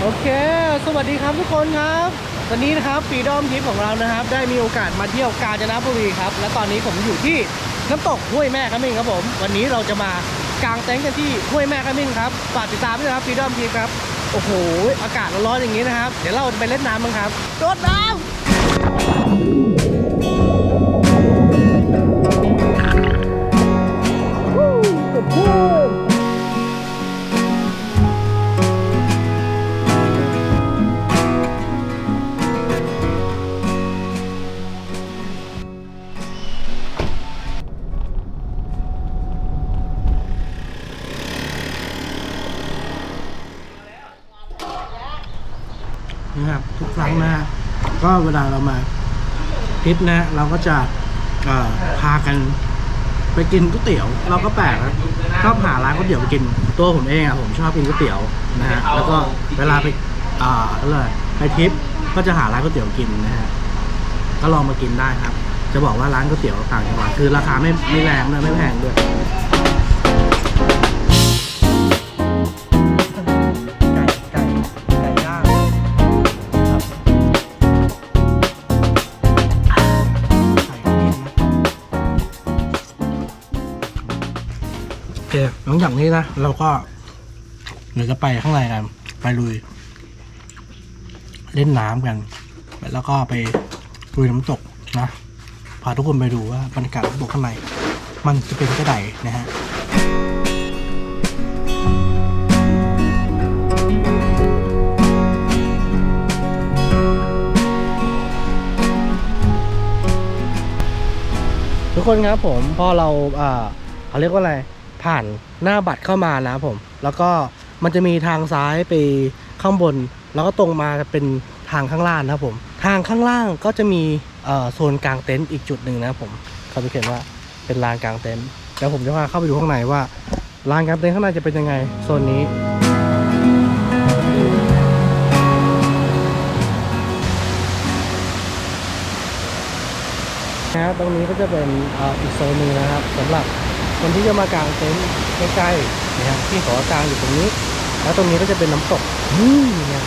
โอเค สวัสดีครับทุกคนครับ วันนี้นะครับปีดอมทิปของเรานะครับ ได้มีโอกาสมาเที่ยวกาญจนบุรีครับ และตอนนี้ผมอยู่ที่น้ำตกห้วยแม่ขมิ้นครับผม วันนี้เราจะมากางเต็นท์กันที่ห้วยแม่ขมิ้นครับฝากติดตามด้วยนะครับปีดอมทิปครับ โอ้โห อากาศร้อนๆอย่างนี้นะครับ เดี๋ยวเราจะไปเล่นน้ำมั้งครับโดดน้ำ้งนะก็เวลาเรามาทริปนะ เราก็จะพากันไปกินก๋วยเตี๋ยว เราก็แปลกนะชอบหาร้านก๋วยเตี๋ยวไปกินตัวผมเองอะผมชอบกินก๋วยเตี๋ยวนะฮะแล้วก็เวลาไปอ่าอะไรไปทริปก็จะหาร้านก๋วยเตี๋ยวกินนะฮะก็ลองมากินได้ครับ จะบอกว่าร้านก๋วยเตี๋ยวต่างจังหวัดคือราคาไม่ไม่แรงด้วยไม่แพงด้วย จากนี้นะเราก็เดี๋ยวจะไปข้างในกัน ไปลุย เล่นน้ำกัน แล้วก็ไปลุยน้ำตกนะ พาทุกคนไปดูว่าบรรยากาศน้ำตกข้างใน มันจะเป็นกระไดนะฮะทุกคนครับผมพอเราอ่าเขาเรียกว่าอะไร ผ่านหน้าบัตรเข้ามานะครับผม แล้วก็มันจะมีทางซ้ายไปข้างบน แล้วก็ตรงมาเป็นทางข้างล่างนะครับผม ทางข้างล่างก็จะมีโซนกลางเต็นท์อีกจุดหนึ่งนะครับผมเขาจะเขียนว่าเป็นลานกลางเต็นท์เดี๋ยวผมจะพาเข้าไปดูข้างในว่าลานกลางเต็นท์ข้างในจะเป็นยังไงโซนนี้นะครับตรงนี้ก็จะเป็นออีกโซนหนึ่งนะครับสำหรับ คนที่จะมากางเต็นท์ใกล้ๆนะครับที่ขอกางอยู่ตรงนี้ แล้วตรงนี้ก็จะเป็นน้ำตกนี่เนี่ย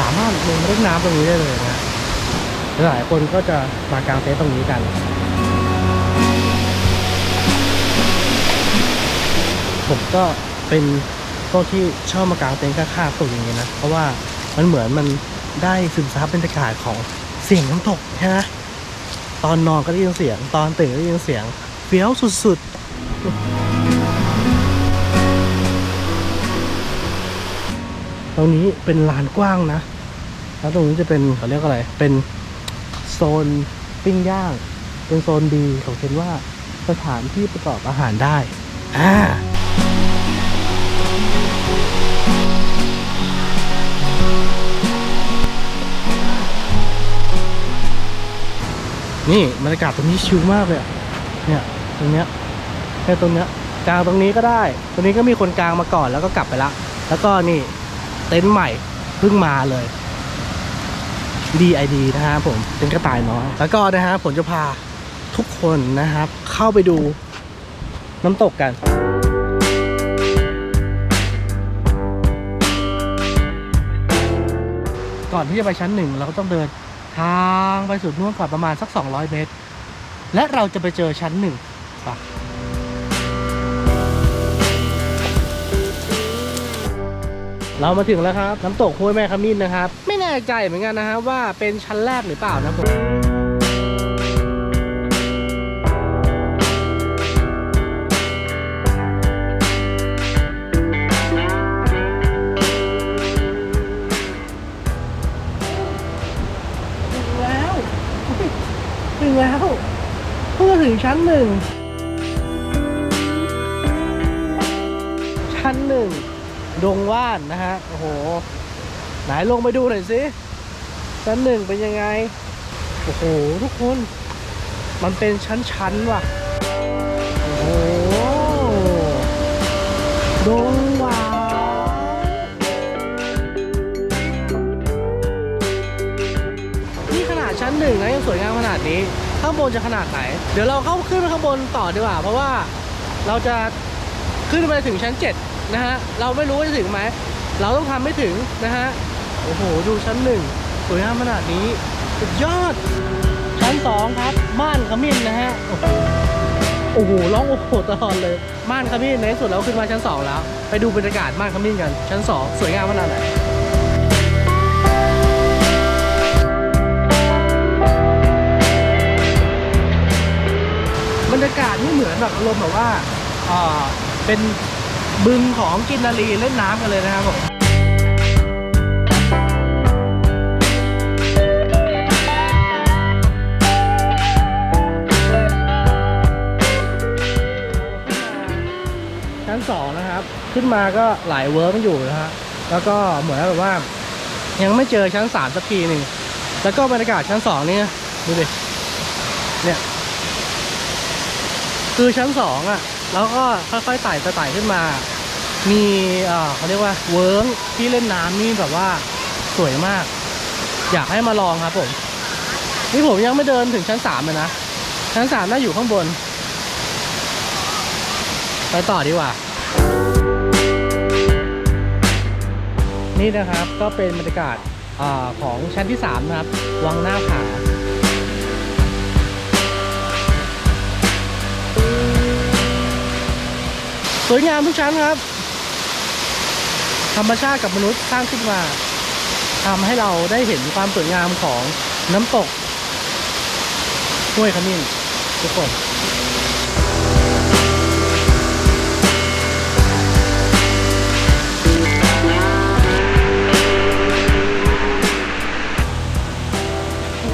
สามารถลงเล่นน้ำตรงนี้ได้เลยนะหลายคนก็จะมากางเต็นท์ตรงนี้กันผมก็เป็นพวกที่ชอบมากางเต็นท์ข้างๆตรงนี้ยนะเพราะว่ามันเหมือนมันได้ซึมซับบรรยากาศของเสียงน้ำตกใช่ไหมตอนนอนก็ได้ยินเสียง ตอนตื่นก็ได้ยินเสียงเฟี้ยวสุดๆ ตรงนี้เป็นลานกว้างนะ แล้วตรงนี้จะเป็นเขาเรียกอะไร เป็นโซนปิ้งย่าง เป็นโซนดีเขาเขียนว่าสถานที่ประกอบอาหารได้ อ่านี่บรรยากาศตรงนี้ชิลมากเลยเนี่ย ตรงเนี้ย ค่ตรงเนี้ยกลางตรงนี้ก็ได้ ตรงนี้ก็มีคนกลางมาก่อนแล้วก็กลับไปละ แล้วก็นี่เต็นท์ใหม่เพิ่งมาเลย DID นะฮะผมเป็นกระต่ายน้อย แล้วก็นะฮะผมจะพาทุกคนนะครับ เข้าไปดูน้ำตกกันก่อนที่จะไปชั้นหนึ่งเราก็ต้องเดินทางไปสุดนู่นก่อนประมาณสัก 200 เมตร และเราจะไปเจอชั้นหนึ่งปะ เรามาถึงแล้วครับ น้ำตกห้วยแม่ขมิ้นนะครับ ไม่แน่ใจเหมือนกันนะครับว่าเป็นชั้นแรกหรือเปล่านะผมถึงแล้วถึงแล้วเพิ่งจะถึงชั้นหนึ่งชั้นหนึ่ง ดงว่านนะฮะ โอ้โห ไหนลงไปดูหน่อยสิชั้นหนึ่งเป็นยังไง โอ้โห ทุกคน มันเป็นชั้นๆว่ะ โอ้โห ดงหวานนี่ขนาดชั้นหนึ่งนะยังสวยงามขนาดนี้ ข้างบนจะขนาดไหน เดี๋ยวเราเข้าขึ้นข้างบนต่อดีกว่า เพราะว่าเราจะขึ้นไปถึงชั้น 7 นะฮะ เราไม่รู้ว่าจะถึงไหม เราต้องทำให้ถึงนะฮะ โอ้โห ดูชั้นหนึ่งสวยงามขนาดนี้ สุดยอด ชั้นสองครับ ม่านขมิ้นนะฮะ โอ้โห ร้องโอ้โหตลอดเลย ม่านขมิ้นในสุดเราขึ้นมาชั้นสองแล้ว ไปดูบรรยากาศม่านขมิ้นกัน ชั้นสองสวยงามขนาดไหนบรรยากาศนี่เหมือนแบบอารมณ์แบบว่าอ่าเป็น บึงของกินนารีเล่นน้ำกันเลยนะครับผมชั้นสองนะครับ ขึ้นมาก็หลายเวิร์กอยู่นะฮะแล้วก็เหมือนแบบว่า ยังไม่เจอชั้นสามสักทีหนึ่งแล้วก็บรรยากาศชั้นสองนี่ดูดิเนี่ย คือชั้นสองอะ แล้วก็ค่อยๆไต่ไต่ขึ้นมา มีเขาเรียกว่าเวิร์กที่เล่นน้ำนี่แบบว่าสวยมาก อยากให้มาลองครับผมนี่ผมยังไม่เดินถึงชั้นสามเลยนะ ชั้นสามน่าอยู่ข้างบน ไปต่อดีกว่า นี่นะครับก็เป็นบรรยากาศอของชั้นที่ 3 นะครับ วังหน้าผา สวยงามทุกชั้นครับ ธรรมชาติกับมนุษย์สร้างขึ้นมาทำให้เราได้เห็นความสวยงามของน้ำตกห้วยขมิ้นทุกคน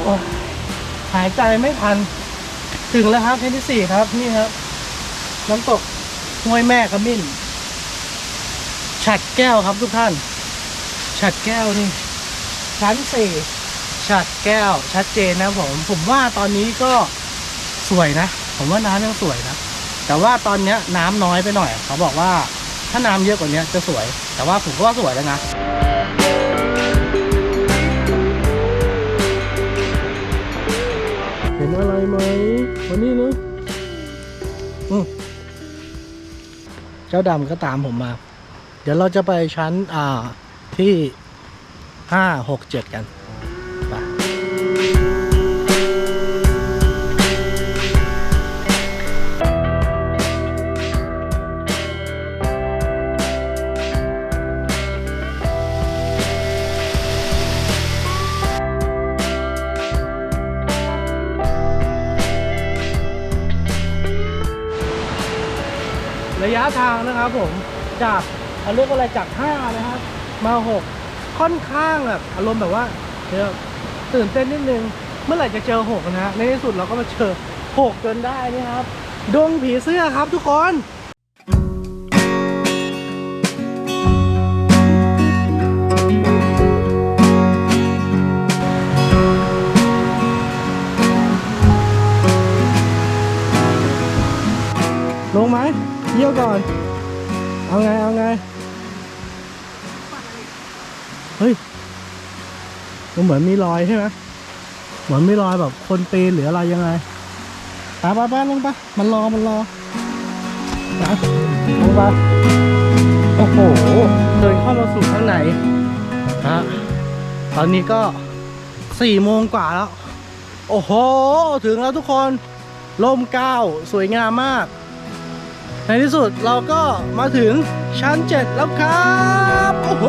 โอ้หายใจไม่ทัน ถึงแล้วครับชั้นที่สี่ครับ นี่ครับ น้ำตก ห้วยแม่ขมิ้นฉัดแก้วครับทุกท่าน ฉัดแก้วนี่ ชั้นสี่ฉัดแก้วชัดเจนนะผมผมว่าตอนนี้ก็สวยนะ ผมว่าน้ำยังสวยนะ แต่ว่าตอนเนี้ยน้ำน้อยไปหน่อย เขาบอกว่าถ้าน้ำเยอะกว่านี้จะสวย แต่ว่าผมก็ว่าสวยแล้วนะเห็นอะไรไหมวันนี้เนึกอื จ้าดำก็ตามผมมา เดี๋ยวเราจะไปชั้นอ่าที่ห้าหกเจ็ดกัน ระยะทางนะครับผมจากเขาเรียกว่าอะไรจากห้านะครับ มาหกค่อนข้างแบบอารมณ์แบบว่าเดี๋ยวตื่นเต้นนิดนึง เมื่อไหร่จะเจอหกนะฮะในที่สุดเราก็มาเจอหกจนได้นี่ครับดงผีเสื้อครับทุกคนลงไหม เยี่ยวก่อน เอาไง เอาไง เฮ้ย มันเหมือนมีรอยใช่ไหมเหมือนมีรอยแบบคนปีนหรืออะไรยังไงไปไปไปลงไปมันรอ มันรอนะลงไปโอ้โห เดินเข้ามาสู่ข้างในฮะตอนนี้ก็สี่โมงกว่าแล้ว โอ้โห ถึงแล้วทุกคนร่มเก้า สวยงามมาก ในที่สุดเราก็มาถึงชั้น 7 แล้วครับ โอ้โห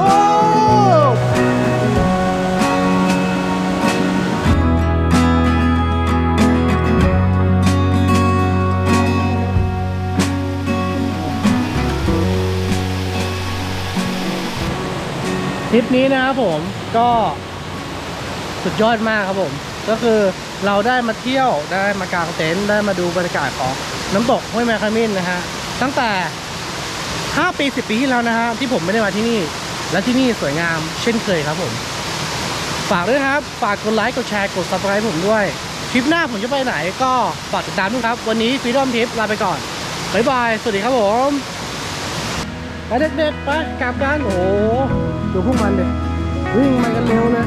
ทริปนี้นะครับผมก็สุดยอดมากครับผม ก็คือเราได้มาเที่ยวได้มากางเต็นท์ได้มาดูบรรยากาศของน้ำตกห้วยแมคคามินนะฮะ ตั้งแต่ 5 ปี 10 ปีที่แล้วนะฮะที่ผมไม่ได้มาที่นี่ และที่นี่สวยงามเช่นเคยครับผม ฝากด้วยครับ ฝากกดไลค์กดแชร์กด subscribe ผมด้วยทริปหน้าผมจะไปไหนก็ฝากติดตามด้วยครับ วันนี้ฟรีดอมทริปลาไปก่อนบ๊ายบาย สวัสดีครับผมไปเด็กๆไปกลับกันโอ้ดูพวกมันเลยวิ่งมากันเร็วเลย